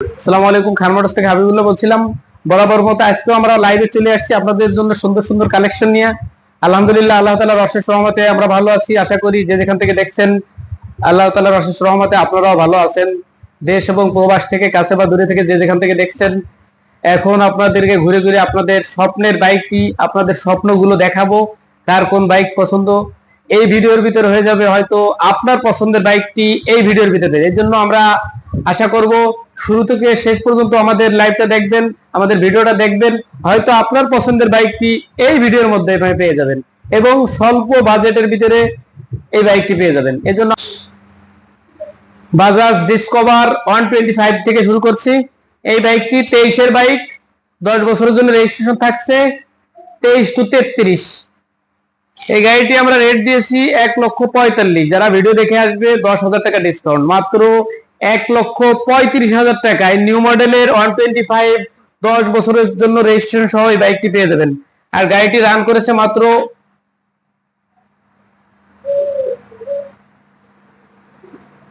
আসসালামু আলাইকুম, খান মোটরস থেকে হাবিবুল্লাহ বলছিলাম। বরাবর মতো আজকেও আমরা লাইভে চলে আসছি আপনাদের জন্য সুন্দর সুন্দর কালেকশন নিয়ে। আলহামদুলিল্লাহ, আল্লাহ তালার অশেষ রহমতে আমরা ভালো আছি, আশা করি যে যেখান থেকে দেখছেন, আল্লাহ তালার অশেষ রহমতে আপনারাও ভালো আছেন। দেশ এবং প্রবাস থেকে কাছে বা দূরে থেকে যে যেখান থেকে দেখছেন, এখন আপনাদেরকে ঘুরে ঘুরে আপনাদের স্বপ্নের বাইকটি আপনাদের স্বপ্নগুলো দেখাবো, কার কোন বাইক পছন্দ। এই ভিডিওর ভিতরে হয়ে যাবে হয়তো আপনার পছন্দের বাইকটি এই ভিডিওর ভিতরে। এর জন্য আমরা আশা করব শুরু থেকে শেষ পর্যন্ত আমাদের লাইভটা দেখবেন, আমাদের ভিডিওটা দেখবেন, হয়তো আপনার পছন্দের বাইকটি এই ভিডিওর মধ্যে পেয়ে যাবেন এবং স্বল্প বাজেটের ভিতরে এই বাইকটি পেয়ে যাবেন। এজন্য Bajaj discover one twenty five থেকে শুরু করছি। এই বাইকটি তেইশের বাইক দশ বছরের জন্য রেজিস্ট্রেশন থাকছে, তেইশ টু তেত্রিশ। এই গাড়িটি আমরা রেট দিয়েছি এক লক্ষ পঁয়তাল্লিশ। যারা ভিডিও দেখে আসবে, দশ হাজার টাকা ডিসকাউন্ট মাত্র এক লক্ষ পঁয়ত্রিশ হাজার টাকায় নিউ মডেলের ওয়ান টোয়েন্টি ফাইভ দশ বছরের জন্য রেজিস্ট্রেশন সহ এই বাইকটি পেয়ে যাবেন। আর গাড়িটি রান করেছে মাত্র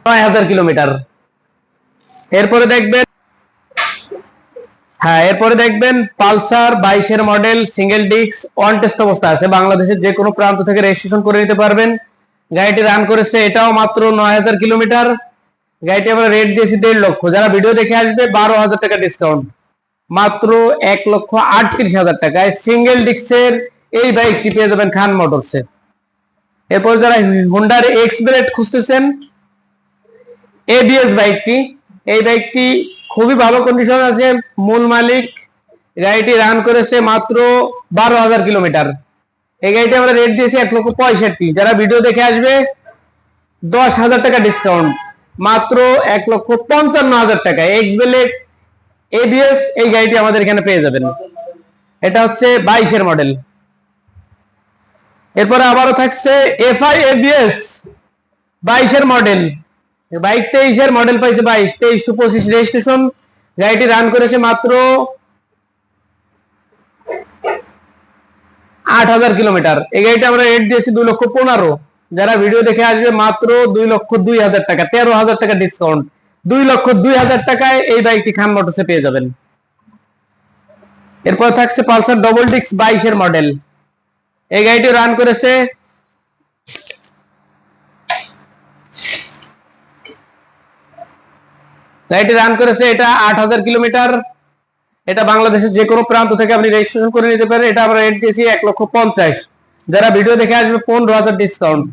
নয় হাজার কিলোমিটার। এরপরে দেখবেন হ্যাঁ এরপরে দেখবেন পালসার বাইশের model single disc on test অবস্থা আছে। বাংলাদেশের যে কোনো প্রান্ত থেকে রেজিস্ট্রেশন করে নিতে পারবেন। গাড়িটি রান করেছে এটাও মাত্র নয় হাজার কিলোমিটার। গাড়িটি আমরা রেট দিয়েছি দেড় লক্ষ। যারা ভিডিও দেখে আসবে, বারো হাজার টাকা ডিসকাউন্ট মাত্র এক লক্ষ আটত্রিশ হাজার টাকায় সিঙ্গেল ডিক্সের এই বাইকটি পেয়ে যাবেন খান মোটরসে এরপর যারা হুন্ডার এক্স ব্লেড খুঁজতেছেন এবিএস বাইকটি এই বাইকটি খুবই ভালো কন্ডিশন আছে। মূল মালিক গাড়িটি রান করেছে মাত্র বারো হাজার কিলোমিটার। এই গাড়িটি আমরা রেট দিয়েছি এক লক্ষ পঁয়ষট্টি। যারা ভিডিও দেখে আসবে, দশ হাজার টাকা ডিসকাউন্ট মাত্র এক লক্ষ পঞ্চান্ন হাজার টাকা। এক্স বেলেট এবিএস এই গাড়িটি আমাদের এখানে পেয়ে যাবেন। এটা হচ্ছে বাইশের মডেল এরপরে আবারও থাকছে এফআই এবিএস বাইশের মডেল বাইক তেইশের মডেল পাইছে বাইশ, তেইশ টু পঁচিশ রেজিস্ট্রেশন গাড়িটি রান করেছে মাত্র আট হাজার কিলোমিটার। এই গাড়িটা আমরা রেট দিয়েছি দুই লক্ষ পনেরো। যারা ভিডিও দেখে আসবে মাত্র দুই লক্ষ দুই হাজার টাকা, তেরো হাজার টাকা ডিসকাউন্ট দুই লক্ষ দুই হাজার টাকায় এই বাইকটি খান মোটরসে পেয়ে যাবেন। এরপর থাকছে পালসার ডবল ডিক্স বাইশের মডেল এই গাড়িটি রান করেছে গাড়িটি রান করেছে এটা আট হাজার কিলোমিটার। এটা বাংলাদেশের যে কোনো প্রান্ত থেকে আপনি রেজিস্ট্রেশন করে নিতে পারেন। এটা আমরা রেট দিয়েছি এক লক্ষ পঞ্চাশ। যারা ভিডিও দেখে আসবে, পনেরো হাজার ডিসকাউন্ট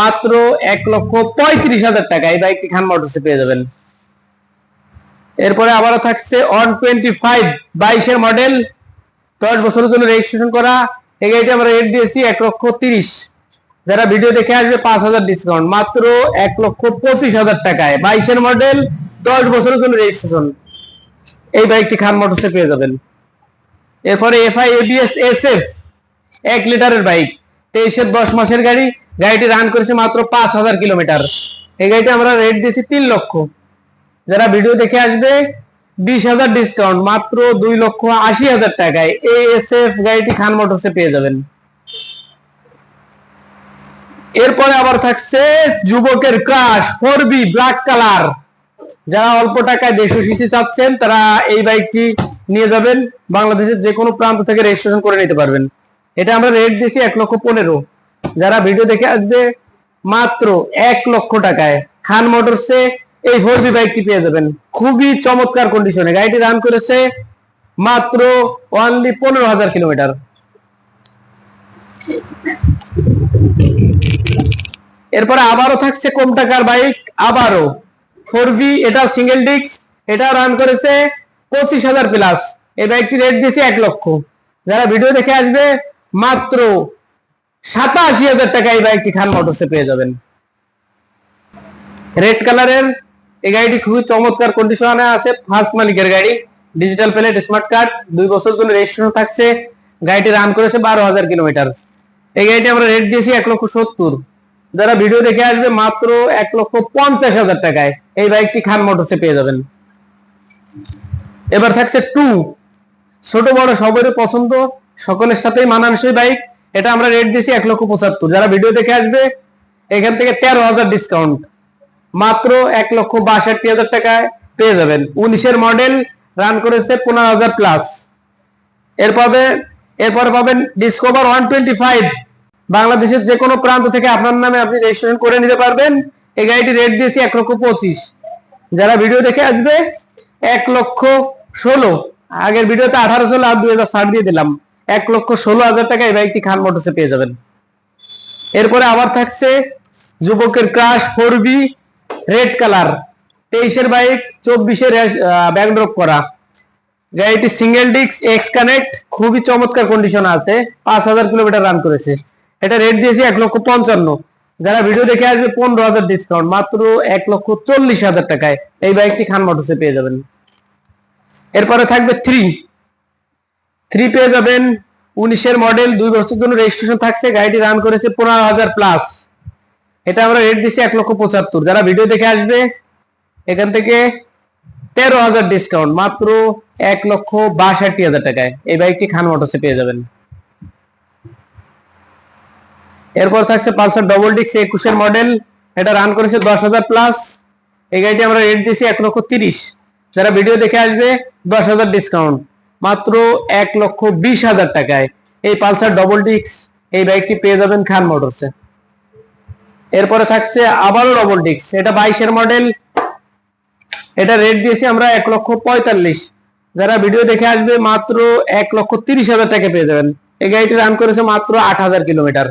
মাত্র এক লক্ষ পঁয়ত্রিশ হাজার টাকা। এই বাইকটি খান মোটরসে পেয়ে যাবেন। এরপরে আবারও থাকছে ওয়ান টোয়েন্টি ফাইভ বাইশের মডেল দশ বছরের জন্য রেজিস্ট্রেশন করা। এই গাড়িটি আমরা রেট দিয়েছি এক লক্ষ তিরিশ। যারা ভিডিও দেখে আসবে, পাঁচ হাজার ডিসকাউন্ট মাত্র এক লক্ষ পঁচিশ হাজার টাকায়। বাইশের মডেল দশ বছরের জন্য রেজিস্ট্রেশন এই বাইকটি খান মোটরসে পেয়ে যাবেন। এরপরে এফআই এবিএস এস এফ এক লিটারের বাইক তেইশের দশ মাসের গাড়ি, গাড়িটি রান করেছে মাত্র পাঁচ হাজার কিলোমিটার। এই গাড়িটি আমরা রেট দিয়েছি তিন লক্ষ। যারা ভিডিও দেখে আসবে, বিশ হাজার ডিসকাউন্ট মাত্র দুই লক্ষ আশি হাজার টাকায় এই এস এফ গাড়িটি খান মোটরসে পেয়ে যাবেন। এরপরে আবার থাকছে যুবকের crush four B black colour যারা অল্প টাকায় দেড়শো সিসি চাচ্ছেন, তারা এই বাইকটি নিয়ে যাবেন। বাংলাদেশের যে কোনো প্রান্ত থেকে রেজিস্ট্রেশন করে নিতে পারবেন। এটা আমরা রেট দিয়েছি এক লক্ষ পনেরো। যারা ভিডিও দেখে আসবে, মাত্র এক লক্ষ টাকায় খান মোটরসে এই ফোর বি বাইকটি পেয়ে যাবেন। খুবই চমৎকার কন্ডিশনে গাড়িটি রান করেছে মাত্র অনলি পনেরো হাজার কিলোমিটার এরপরে আবারও থাকছে কম টাকার বাইক আবারও ফোর বি এটাও সিঙ্গেল ডিস্ক এটাও রান করেছে পঁচিশ হাজার প্লাস এই বাইকটি রেট দিয়েছে এক লক্ষ। যারা ভিডিও দেখে আসবে মাত্র সাতাশি হাজার টাকা এই বাইকটি খান মোটরসে পেয়ে যাবেন। রেড কালারের এই গাড়িটি খুবই চমৎকার কন্ডিশনে আছে। ফার্স্ট মালিকের গাড়ি ডিজিটাল প্লেট স্মার্ট কার্ড দুই বছর জন্য রেজিস্ট্রেশন থাকছে। গাড়িটি রান করেছে বারো হাজার কিলোমিটার এই গাড়িটি আমরা রেট দিয়েছি এক লক্ষ সত্তর। যারা ভিডিও দেখে আসবে, মাত্র এক লক্ষ পঞ্চাশ হাজার টাকায় এই বাইকটি খান মোটরসে পেয়ে যাবেন। এবার থাকছে টু ছোট বড় সবারই পছন্দ। সকলের সাথেই মানানসই বাইক এটা আমরা রেট দিয়েছি এক লক্ষ পঁচাত্তর। যারা ভিডিও দেখে আসবে, এখান থেকে তেরো হাজার ডিসকাউন্ট মাত্র এক লক্ষ বাষট্টি হাজার টাকায় পেয়ে যাবেন। উনিশের মডেল রান করেছে পনেরো হাজার প্লাস এরপরে এরপরে পাবেন ডিসকভার ওয়ান টোয়েন্টি ফাইভ বাংলাদেশের যে কোনো প্রান্ত থেকে আপনার নামে আপনি রেজিস্ট্রেশন করে নিতে পারবেন। এই গাড়িটি রেট দিয়েছি এক লক্ষ পঁচিশ। যারা ভিডিও দেখে আসবে, এক লক্ষ ষোলো। আগের ভিডিওতে আঠারো ষোলো আর দুই হাজার ষাট দিয়ে দিলাম। এক লক্ষ ষোলো হাজার টাকা এই বাইকটি খান মোটরসে পেয়ে যাবেন। এরপরে আবার থাকছে যুবকের crush four B red colour তেইশের বাইক চব্বিশের ব্যাকড্রপ করা। গাড়িটি সিঙ্গেল ডিস্ক এক্স কানেক্ট খুবই চমৎকার কন্ডিশন আছে, পাঁচ হাজার কিলোমিটার রান করেছে। এটা রেট দিয়েছি এক লক্ষ পঞ্চান্ন। যারা ভিডিও দেখে আসবে, পনেরো হাজার ডিসকাউন্ট মাত্র এক লক্ষ চল্লিশ হাজার টাকায় এই বাইকটি খান মোটরসে পেয়ে যাবেন। এরপরে থাকবে থ্রি থ্রি পেয়ে যাবেন, উনিশের মডেল দুই বছর জন্য রেজিস্ট্রেশন থাকছে, গাড়িটি রান করেছে পনেরো হাজার প্লাস এটা আমরা রেট দিচ্ছি এক লক্ষ পঁচাত্তর। যারা ভিডিও দেখে আসবে, এখান থেকে তেরো হাজার ডিসকাউন্ট মাত্র এক লক্ষ বাষট্টি হাজার টাকায়। এই বাইকটি খান মোটরসে পেয়ে যাবেন। এরপর থাকছে পালসার ডবল ডিক্স একুশের মডেল এটা রান করেছে দশ হাজার প্লাস এই গাড়িটি আমরা রেট দিয়েছি এক লক্ষ তিরিশ। যারা ভিডিও দেখে আসবে, দশ হাজার ডিসকাউন্ট মাত্র এক লক্ষ বিশ হাজার টাকায়। এই পালসার ডবল ডিক্স এই বাইকটি পেয়ে যাবেন খান মোটরসে। এরপরে থাকছে আবারও ডবল ডিক্স এটা বাইশের মডেল এটা রেট দিয়েছি আমরা এক লক্ষ পঁয়তাল্লিশ। যারা ভিডিও দেখে আসবে, মাত্র এক লক্ষ তিরিশ হাজার টাকা পেয়ে যাবেন। এই গাড়িটি রান করেছে মাত্র আট হাজার কিলোমিটার।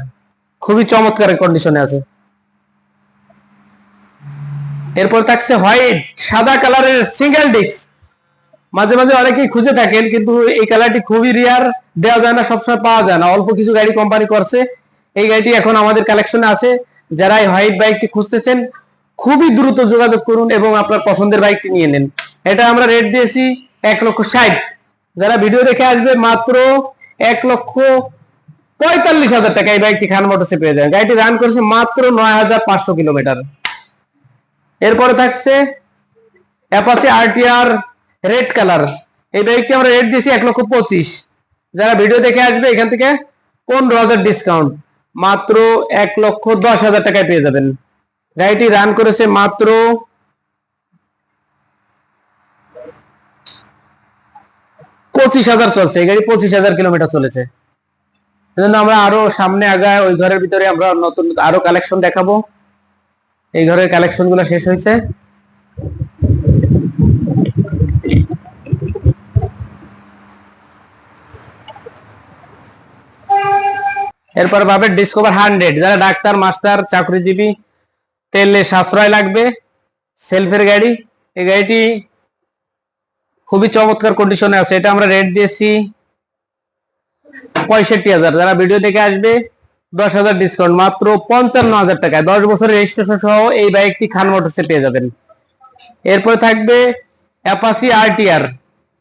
খুবই চমৎকার কন্ডিশনে আছে। এরপর থাকছে হোয়াইট, সাদা কালারের সিঙ্গেল ডিস্ক মাঝে মাঝে অনেকেই খুঁজে থাকেন, কিন্তু এই কালারটি খুবই রিয়ার দেওয়া যায় না, সবসময় পাওয়া যায় না। অল্প কিছু গাড়ি কোম্পানি করছে। এই গাড়িটি এখন আমাদের কালেকশনে আছে। যারা এই হোয়াইট বাইকটি খুঁজতেছেন, খুবই দ্রুত যোগাযোগ করুন এবং আপনার পছন্দের বাইকটি নিয়ে নেন। এটা আমরা রেট দিয়েছি এক লক্ষ ষাট। যারা ভিডিও দেখে আসবে, মাত্র এক লক্ষ পঁয়তাল্লিশ হাজার টাকা এই বাইকটি খান মোটরসে পেয়ে যাবেন। গাড়িটি রান করেছে মাত্র নয় হাজার পাঁচশো কিলোমিটার। এরপরে থাকছে অ্যাপাসি আরটিআর রেড কালার এই বাইকটি আমরা রেট দিয়েছি এক লক্ষ পঁচিশ। যারা ভিডিও দেখে আসবে এখান থেকে পনেরো হাজার ডিসকাউন্ট মাত্র এক লক্ষ দশ হাজার টাকায় পেয়ে যাবেন। গাড়িটি রান করেছে মাত্র পঁচিশ হাজার চলছে। এই গাড়ি পঁচিশ হাজার কিলোমিটার চলেছে। সেজন্য আমরা আরও সামনে আগায় ওই ঘরের ভিতরে আমরা নতুন আরও কালেকশন দেখাবো। এই ঘরের কালেকশনগুলো শেষ হয়েছে। এরপর পাবে ডিসকভার হান্ড্রেড যারা ডাক্তার, মাস্টার, চাকরিজীবী, তেলে সাশ্রয় লাগবে সেলফের গাড়ি, এই গাড়িটি খুবই চমৎকার কন্ডিশনে আছে, এটা আমরা রেট দিয়েছি পঁয়ষট্টি হাজার। যারা ভিডিও দেখে আসবে, দশ হাজার ডিসকাউন্ট মাত্র পঞ্চান্ন হাজার টাকায়। দশ বছরের রেজিস্ট্রেশন সহ এই বাইকটি খান মোটরসে পেয়ে যাবেন। এরপর থাকবে অ্যাপাসি আরটিআর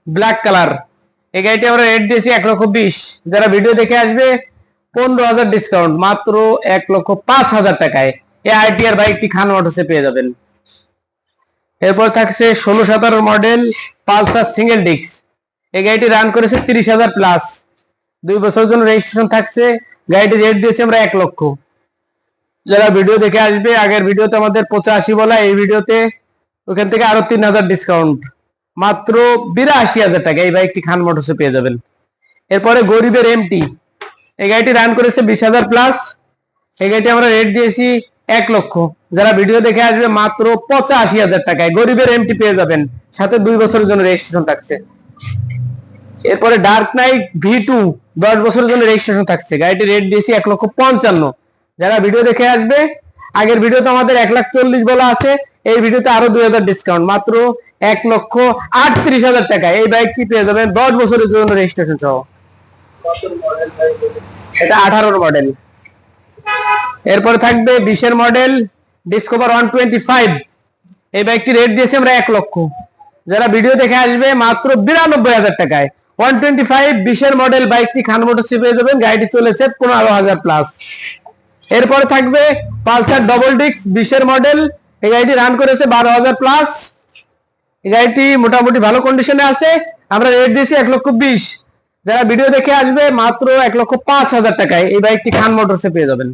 ব্ল্যাক কালার এই গাড়িটি আমরা রেট দিয়েছি এক লক্ষ বিশ। যারা ভিডিও দেখে আসবে পনেরো হাজার ডিসকাউন্ট মাত্র এক লক্ষ পাঁচ হাজার টাকায়। এই আরটিআর বাইকটি খান মোটরসে পেয়ে যাবেন। এরপর থাকছে ষোলো সতেরো মডেল পালসার সিঙ্গেল ডিস্ক এই গাড়িটি রান করেছে তিরিশ হাজার প্লাস দুই বছরের জন্য রেজিস্ট্রেশন থাকছে। গাড়িটি রেট দিয়েছি আমরা এক লক্ষ। যারা ভিডিও দেখে আসবে, আগের ভিডিওতে আমাদের পঁচাশি বলা, এই ভিডিওতে ওখান থেকে আরও তিন হাজার ডিসকাউন্ট মাত্র বিরাশি হাজার টাকা এই বাইকটি খান মোটরসে পেয়ে যাবেন। এরপরে গরিবের এমটি এই গাড়িটি রান করেছে বিশ হাজার প্লাস এই গাড়িটি আমরা রেট দিয়েছি এক লক্ষ। যারা ভিডিও দেখে আসবে, মাত্র পঁচাশি হাজার টাকায়। গরিবের এমটি পেয়ে যাবেন। সাথে দুই বছরের জন্য রেজিস্ট্রেশন থাকছে। এরপরে ডার্ক নাইট ভি টু দশ বছরের জন্য রেজিস্ট্রেশন থাকছে। গাড়িটি রেট দিয়েছি এক লক্ষ পঞ্চান্ন। যারা ভিডিও দেখে আসবে, আগের ভিডিওতে আমাদের এক লাখ চল্লিশ বলা আছে। এই ভিডিওতে আরও দুই হাজার ডিসকাউন্ট মাত্র এক লক্ষ আটত্রিশ হাজার টাকা এই বাইকটি পেয়ে যাবেন? দশ বছরের জন্য রেজিস্ট্রেশন সহ। এটা আঠারোর মডেল এরপরে থাকবে বিশের model Discover one twenty five এই বাইকটি রেট দিয়েছি আমরা এক লক্ষ। যারা ভিডিও দেখে আসবে, মাত্র বিরানব্বই হাজার টাকায়। ওয়ান টোয়েন্টি ফাইভ বিশের মডেল বাইকটি খান মোটরসে পেয়ে যাবেন, গাড়িটি চলেছে পনেরো হাজার প্লাস এরপরে থাকবে পালসার ডবল ডিক্স বিশের মডেল এই গাড়িটি রান করেছে বারো হাজার প্লাস এই গাড়িটি মোটামুটি ভালো কন্ডিশনে আছে। আমরা রেট দিয়েছি এক লক্ষ বিশ। যারা ভিডিও দেখে আসবে মাত্র এক লক্ষ পাঁচ হাজার টাকায় এই বাইকটি খান মোটরসে পেয়ে যাবেন।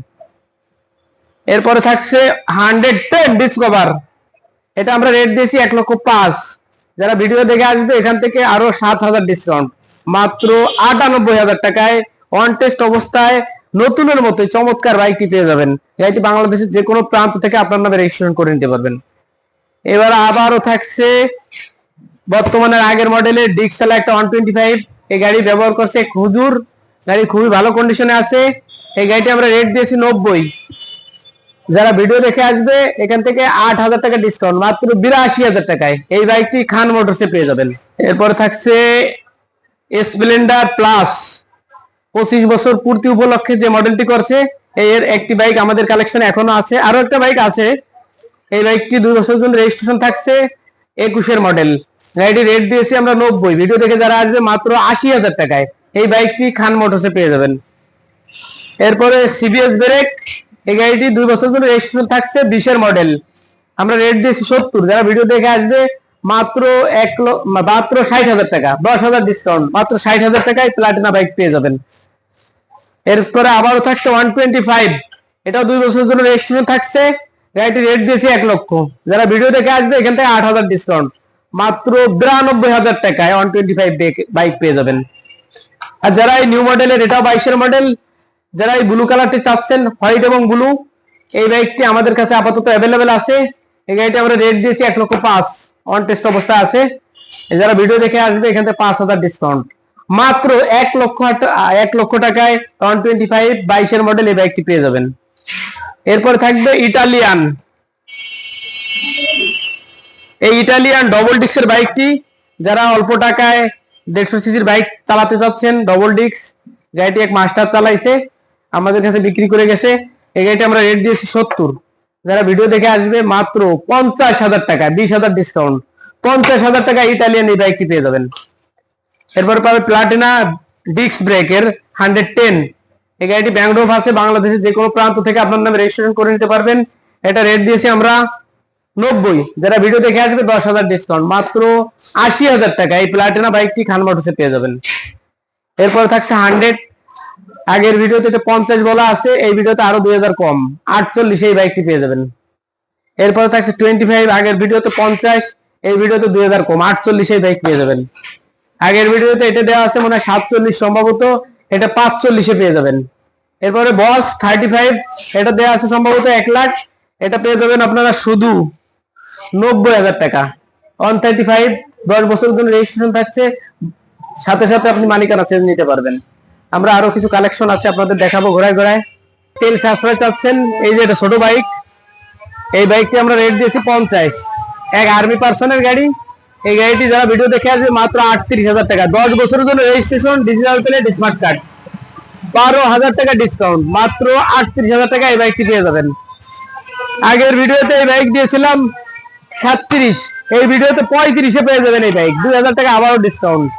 এরপরে থাকছে হান্ড্রেড টেন ডিসকভার এটা আমরা রেট দিয়েছি এক লক্ষ পাঁচ। যারা ভিডিও দেখে আসবে, এখান থেকে আরও সাত হাজার ডিসকাউন্ট মাত্র আটানব্বই হাজার টাকায় অন টেস্ট অবস্থায় নতুনের মতো চমৎকার বাইকটি পেয়ে যাবেন। গাড়িটি বাংলাদেশের যে কোনো প্রান্ত থেকে আপনার নামে রেজিস্ট্রেশন করে নিতে পারবেন। এবার আবারও থাকছে বর্তমানের আগের মডেলের ডিক্সাল একটা ওয়ান টোয়েন্টি ফাইভ এই গাড়ি ব্যবহার করছে খুজুর গাড়ি খুবই ভালো কন্ডিশনে আছে। এই গাড়িটি আমরা রেট দিয়েছি নব্বই। যারা ভিডিও দেখে আসবে, এখান থেকে আট হাজার টাকা ডিসকাউন্ট মাত্র বিরাশি হাজার টাকায়। এই বাইকটি খান মোটরসে পেয়ে যাবেন। এরপর থাকছে স্প্লেন্ডার প্লাস পঁচিশ বছর পূর্তি উপলক্ষে যে মডেলটি করছে, এর একটি বাইক আমাদের কালেকশনে এখনও আছে। আরও একটা বাইক আছে। এই বাইকটি দুই বছর জন্য রেজিস্ট্রেশন থাকছে। একুশের মডেল গাড়িটি রেট দিয়েছি আমরা নব্বই। ভিডিও দেখে যারা আসবে মাত্র আশি হাজার টাকায়। এই বাইকটি খান মোটরসে পেয়ে যাবেন। এরপরে সিবিএস ব্রেক এই গাড়িটি দুই বছর জন্য রেজিস্ট্রেশন থাকছে বিশের মডেল আমরা রেট দিয়েছি সত্তর। যারা ভিডিও দেখে আসবে, মাত্র এক মাত্র ষাট হাজার টাকা। দশ হাজার ডিসকাউন্ট মাত্র ষাট হাজার টাকায় প্লাটিনা বাইক পেয়ে যাবেন। এরপরে আবারও থাকছে ওয়ান টোয়েন্টি ফাইভ এটাও দুই বছরের জন্য রেজিস্ট্রেশন থাকছে। গাড়িটি রেট দিয়েছি এক লক্ষ। যারা ভিডিও দেখে আসবে, এখান থেকে আট হাজার ডিসকাউন্ট মাত্র বিরানব্বই হাজার টাকায় ওয়ান টোয়েন্টি ফাইভ বাইক পেয়ে যাবেন। আর যারা এই নিউ মডেলের এটাও বাইশের মডেল যারা এই ব্লু কালারটি চাচ্ছেন হোয়াইট এবং ব্লু এই বাইকটি আমাদের কাছে আপাতত অ্যাভেলেবেল আছে। এই গাড়িটি আমরা রেট দিয়েছি এক লক্ষ পাঁচ অন টেস্ট অবস্থায় আছে। যারা ভিডিও দেখে আসবে, এখান থেকে পাঁচ হাজার ডিসকাউন্ট মাত্র এক লক্ষ এক লক্ষ টাকায় ওয়ান টোয়েন্টি ফাইভ বাইশের মডেল এই বাইকটি পেয়ে যাবেন। এরপর থাকবে ইটালিয়ান। এই ইটালিয়ান ডবল ডিস্কের বাইকটি যারা অল্প টাকায় দেড়শো সিসির বাইক চালাতে চাচ্ছেন ডবল ডিস্ক গাড়িটি এক মাস্টার চালাইছে, আমাদের কাছে বিক্রি করে গেছে। এই গাড়িটি আমরা রেট দিয়েছি সত্তর। যারা ভিডিও দেখে আসবে, মাত্র পঞ্চাশ হাজার টাকা, বিশ হাজার ডিসকাউন্ট পঞ্চাশ হাজার টাকা ইটালিয়ান এই বাইকটি পেয়ে যাবেন। এরপর পাবে প্লাটিনা ডিস্ক ব্রেকের হান্ড্রেড টেন এই গাড়িটি ব্যাংডোভ আছে, বাংলাদেশের যে কোনো প্রান্ত থেকে আপনার নামে রেজিস্ট্রেশন করে নিতে পারবেন। এটা রেট দিয়েছি আমরা নব্বই। যারা ভিডিও দেখে আসবে, দশ হাজার ডিসকাউন্ট মাত্র আশি হাজার টাকা। এই প্লাটিনা বাইকটি খান মোটরসে পেয়ে যাবেন। এরপর থাকছে হান্ড্রেড আগের ভিডিওতে এটা পঞ্চাশ বলা আছে, এই ভিডিওতে আরও দুই হাজার কম। আটচল্লিশ এই বাইকটি পেয়ে যাবেন। এরপর থাকছে টোয়েন্টি ফাইভ আগের ভিডিওতে পঞ্চাশ, এই ভিডিওতে দুই হাজার কম। আটচল্লিশ এই বাইক পেয়ে যাবেন। আগের ভিডিওতে এটা দেওয়া আছে, মনে হয় সাতচল্লিশ সম্ভবত। এটা পাঁচচল্লিশে পেয়ে যাবেন। এরপরে বস থার্টি ফাইভ এটা দেওয়া আছে সম্ভবত এক লাখ। এটা পেয়ে যাবেন আপনারা শুধু নব্বই হাজার টাকা। ওয়ান থার্টি ফাইভ দশ বছর জন্য রেজিস্ট্রেশন থাকছে। সাথে সাথে আপনি মালিকানা চেঞ্জ নিতে পারবেন। আমরা আরও কিছু কালেকশন আছে আপনাদের দেখাবো ঘোরায় ঘোরায়। তেল সাশ্রয় চাচ্ছেন, এই যে এটা ছোট বাইক এই বাইকটি আমরা রেট দিয়েছি পঞ্চাশ। এক আর্মি পার্সনের গাড়ি। এই গাড়িটি যারা ভিডিও দেখে আসবে, মাত্র আটত্রিশ হাজার টাকা। দশ বছরের জন্য registration digital plate smart card বারো হাজার টাকা ডিসকাউন্ট মাত্র আটত্রিশ হাজার টাকা এই বাইকটি পেয়ে যাবেন। আগের ভিডিওতে এই বাইক দিয়েছিলাম সাতত্রিশ। এই ভিডিওতে পঁয়ত্রিশে পেয়ে যাবেন এই বাইক দুই হাজার টাকা আবারও ডিসকাউন্ট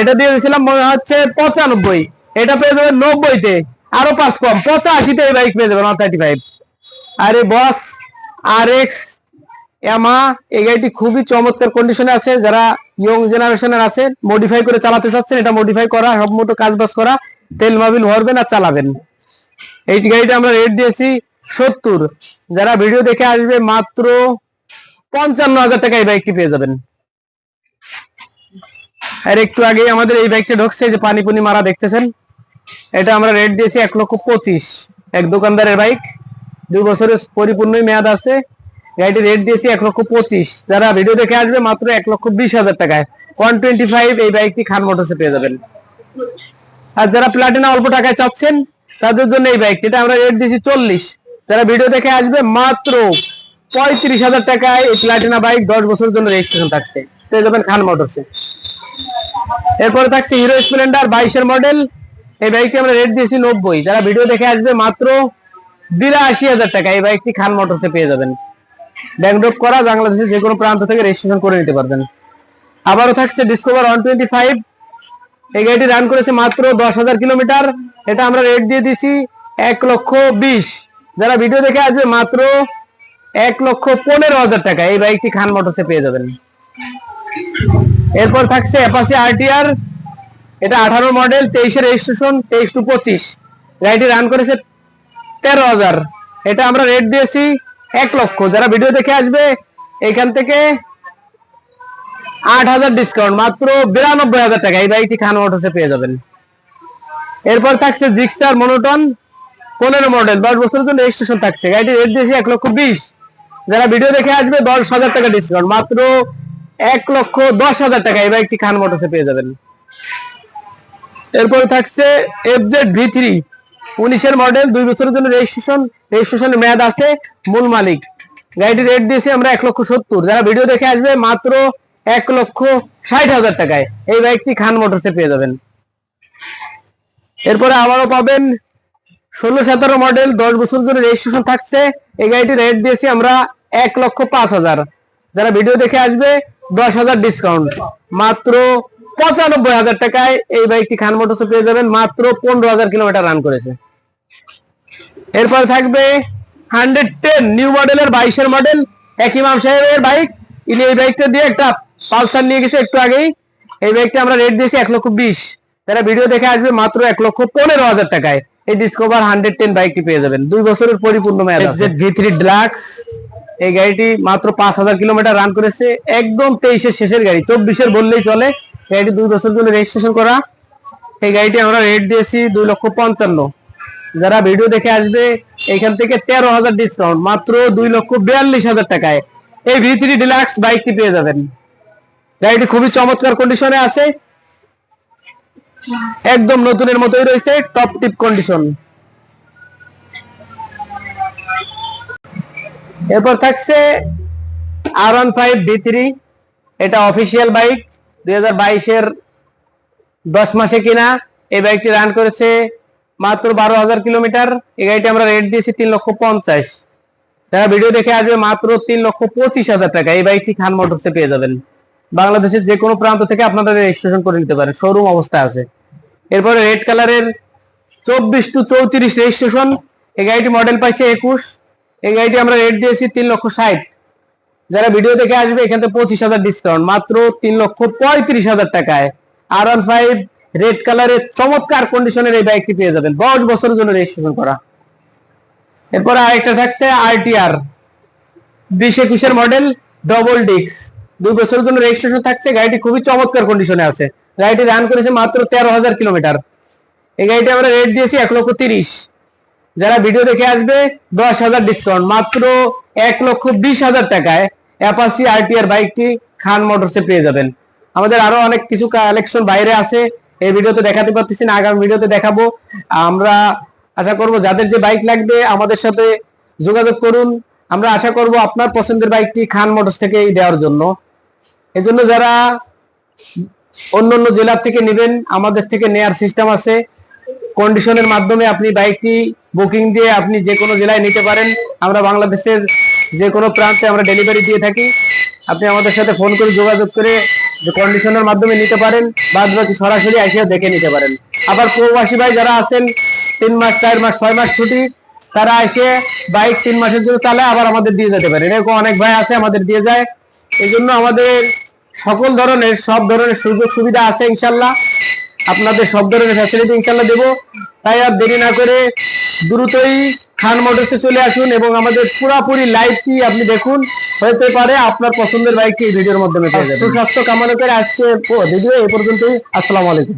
এটা দিয়ে দিয়েছিলাম মনে হচ্ছে পঁচানব্বই। এটা পেয়ে যাবেন নব্বইতে। আরও পাঁচ কম। পঁচাশিতে এই বাইক পেয়ে যাবেন ওয়ান থার্টি ফাইভ আরে বস আর এক্স এমা এই গাড়িটি খুবই চমৎকার কন্ডিশনে আছে। যারা ইয়ং জেনারেশনের আছে মডিফাই করে চালাতে চাচ্ছেন, এটা মডিফাই করা, সব মতো কাজ বাজ করা, তেল মাবিল ভরবেন আর চালাবেন। এই গাড়িটা আমরা রেট দিয়েছি সত্তর। যারা ভিডিও দেখে আসবে মাত্র পঞ্চান্ন হাজার টাকা এই বাইকটি পেয়ে যাবেন। আর একটু আগে আমাদের এই বাইকটা ঢুকছে যে পানি পুনি মারা দেখতেছেন? এটা আমরা রেট দিয়েছি এক লক্ষ পঁচিশ। এক দোকানদারের বাইক দুই বছরের পরিপূর্ণই মেয়াদ আছে। গাড়িটি রেট দিয়েছি এক লক্ষ পঁচিশ। যারা ভিডিও দেখে আসবে মাত্র এক লক্ষ বিশ হাজার টাকায়। ওয়ান টোয়েন্টি ফাইভ এই বাইকটি খান মোটরসে পেয়ে যাবেন। আর যারা প্লাটিনা অল্প টাকায় চাচ্ছেন, তাদের জন্য এই বাইকটি এটা আমরা রেট দিয়েছি চল্লিশ। যারা ভিডিও দেখে আসবে, মাত্র পঁয়ত্রিশ হাজার টাকায় এই প্লাটিনা বাইক দশ বছরের জন্য রেজিস্ট্রেশন থাকছে। পেয়ে যাবেন খান মোটরসে এরপরে থাকছে হিরো স্প্লেন্ডার বাইশের মডেল এই বাইকটি আমরা রেট দিয়েছি নব্বই। যারা ভিডিও দেখে আসবে, মাত্র বিরাশি হাজার টাকা এই বাইকটি খান মোটরসে পেয়ে যাবেন। ব্যাংড্রপ করা বাংলাদেশের যে কোনো প্রান্ত থেকে রেজিস্ট্রেশন করে নিতে পারবেন। আবারও থাকছে ডিসকভার ওয়ান টোয়েন্টি ফাইভ এই গাড়িটি রান করেছে মাত্র দশ হাজার কিলোমিটার। এটা আমরা রেট দিয়ে দিছি এক লক্ষ বিশ। যারা ভিডিও দেখে আসবে, মাত্র এক লক্ষ পনেরো হাজার টাকা। এই বাইকটি খান মোটরসে পেয়ে যাবেন। এরপর থাকছে অ্যাপাসি আরটিআর। এটা আঠারো মডেল তেইশের রেজিস্ট্রেশন তেইশ টু পঁচিশ। গাড়িটি রান করেছে তেরো হাজার। এটা আমরা রেট দিয়েছি এক লক্ষ। যারা ভিডিও দেখে আসবে, এখান থেকে আট হাজার ডিসকাউন্ট মাত্র বিরানব্বই হাজার টাকা। এই বাইকটি খান মোটরসে পেয়ে যাবেন। এরপর থাকছে জিক্সার মনোটন পনেরো মডেল দশ বছরের জন্য রেজিস্ট্রেশন থাকছে। গাড়িটি রেট দিয়েছে এক লক্ষ বিশ। যারা ভিডিও দেখে আসবে, দশ হাজার টাকা ডিসকাউন্ট মাত্র এক লক্ষ দশ হাজার টাকা এই বাইকটি খান মোটরসে পেয়ে যাবেন। এরপর থাকছে এফ জেড ভি থ্রি উনিশের মডেল দুই বছরের জন্য রেজিস্ট্রেশন রেজিস্ট্রেশনের মেয়াদ আছে, মূল মালিক। গাড়িটি রেট দিয়েছি আমরা এক লক্ষ সত্তর। যারা ভিডিও দেখে আসবে, মাত্র এক লক্ষ ষাট হাজার টাকায় এই বাইকটি খান মোটরসে পেয়ে যাবেন। এরপরে আবারও পাবেন ষোলো, সতেরো মডেল দশ বছর ধরে রেজিস্ট্রেশন থাকছে। এই গাড়িটি রেট দিয়েছি আমরা এক লক্ষ পাঁচ হাজার। যারা ভিডিও দেখে আসবে, দশ হাজার ডিসকাউন্ট মাত্র পঁচানব্বই হাজার টাকায় এই বাইকটি খান মোটরসে পেয়ে যাবেন। মাত্র পনেরো হাজার কিলোমিটার রান করেছে। এরপর থাকবে হান্ড্রেড টেন নিউ মডেলের বাইশের মডেল এক ইমাম সাহেবের বাইক ইনি এই বাইকটা দিয়ে একটা পালসার নিয়ে গেছে একটু আগেই। এই বাইকটা আমরা রেট দিয়েছি এক লক্ষ বিশ। যারা ভিডিও দেখে আসবে, মাত্র এক লক্ষ পনেরো হাজার টাকায়। এই ডিসকভার হান্ড্রেড টেন বাইকটি পেয়ে যাবেন। দুই বছরের পরিপূর্ণ মেয়াদ এই গাড়িটি মাত্র পাঁচ হাজার কিলোমিটার রান করেছে। একদম তেইশের শেষের গাড়ি, চব্বিশের বললেই চলে। গাড়িটি দুই বছর জন্য রেজিস্ট্রেশন করা। এই গাড়িটি আমরা রেট দিয়েছি দুই লক্ষ পঞ্চান্ন। যারা ভিডিও দেখে আসবে, এখান থেকে তেরো হাজার ডিসকাউন্ট মাত্র দুই লক্ষ বিয়াল্লিশ হাজার টাকায়। এই ভি থ্রি ডিলাক্স বাইকটি পেয়ে যাবেন। গাড়িটি খুবই চমৎকার কন্ডিশনে আছে। একদম নতুনের মতোই রয়েছে টপ টিপ কন্ডিশন এরপর থাকছে R one five V three এটা অফিসিয়াল বাইক দুই হাজার বাইশের দশ মাসে কিনা। এই বাইকটি রান করেছে মাত্র বারো হাজার কিলোমিটার। এই গাড়িটি আমরা রেট দিয়েছি তিন লক্ষ পঞ্চাশ। যারা ভিডিও দেখে আসবে, মাত্র তিন লক্ষ পঁচিশ হাজার টাকা। এই বাইকটি খান মোটরসে পেয়ে যাবেন। বাংলাদেশের যে কোনো প্রান্ত থেকে আপনারা রেজিস্ট্রেশন করে নিতে পারেন। শোরুম অবস্থা আছে। এরপরে রেড কালারের চব্বিশ টু চৌত্রিশ রেজিস্ট্রেশন। এই গাড়িটি মডেল পাইছে একুশ। এই গাড়িটি আমরা রেট দিয়েছি তিন লক্ষ ষাট। যারা ভিডিও দেখে আসবে, এখান থেকে পঁচিশ হাজার ডিসকাউন্ট মাত্র তিন লক্ষ পঁয়ত্রিশ হাজার টাকায়। আর ওয়ান ফাইভ রেড কালারের চমৎকার কন্ডিশনের এই বাইকটি পেয়ে যাবেন। দশ বছরের জন্য রেজিস্ট্রেশন করা। এরপরে আরেকটা থাকছে আরটিআর বিশ একুশের মডেল ডবল ডিক্স দুই বছরের জন্য রেজিস্ট্রেশন থাকছে, গাড়িটি খুবই চমৎকার কন্ডিশনে আছে। গাড়িটি রান করেছে মাত্র তেরো হাজার কিলোমিটার। এই গাড়িটি আমরা রেট দিয়েছি এক লক্ষ তিরিশ। যারা ভিডিও দেখে আসবে, দশ হাজার ডিসকাউন্ট মাত্র এক লক্ষ বিশ হাজার টাকায় অ্যাপাসি আরটিআর বাইকটি খান মোটরসে পেয়ে যাবেন। আমাদের আরও অনেক কিছু কালেকশন বাইরে আছে। এই ভিডিওতে দেখাতে পারতেছি না, আগামী ভিডিওতে দেখাবো। আমরা আশা করব যাদের যে বাইক লাগবে, আমাদের সাথে যোগাযোগ করুন। আমরা আশা করব আপনার পছন্দের বাইকটি খান মোটরস থেকেই দেওয়ার জন্য। এজন্য যারা অন্য অন্য জেলার থেকে নেবেন, আমাদের থেকে নেয়ার সিস্টেম আছে। কন্ডিশনের মাধ্যমে আপনি বাইকটি বুকিং দিয়ে আপনি যে কোনো জেলায় নিতে পারেন। আমরা বাংলাদেশের যে কোনো প্রান্তে আমরা ডেলিভারি দিয়ে থাকি। আপনি আমাদের সাথে ফোন করে যোগাযোগ করে যে কন্ডিশনের মাধ্যমে নিতে পারেন বাদ বাকি সরাসরি এসে দেখে নিতে পারেন। আবার প্রবাসী ভাই যারা আছেন, তিন মাস, চার মাস, ছয় মাস ছুটি, তারা এসে বাইক তিন মাসের জন্য চালায় আবার আমাদের দিয়ে যেতে পারে এরকম অনেক ভাই আছে আমাদের দিয়ে যায়। এই জন্য আমাদের সকল ধরনের, সব ধরনের সুযোগ সুবিধা আছে ইনশাল্লাহ। আপনাদের সব ধরনের ফ্যাসিলিটি ইনশাল্লাহ দেবো। তাই আর দেরি না করে দ্রুতই খান মোটরসে চলে আসুন এবং আমাদের পুরাপুরি লাইভটি আপনি দেখুন। হতে পারে আপনার পছন্দের বাইকটি এই ভিডিওর মাধ্যমে পেয়ে যাবেন। সুস্বাস্থ্য কামনা করে আজকে ভিডিও এ পর্যন্তই। আসসালামু আলাইকুম।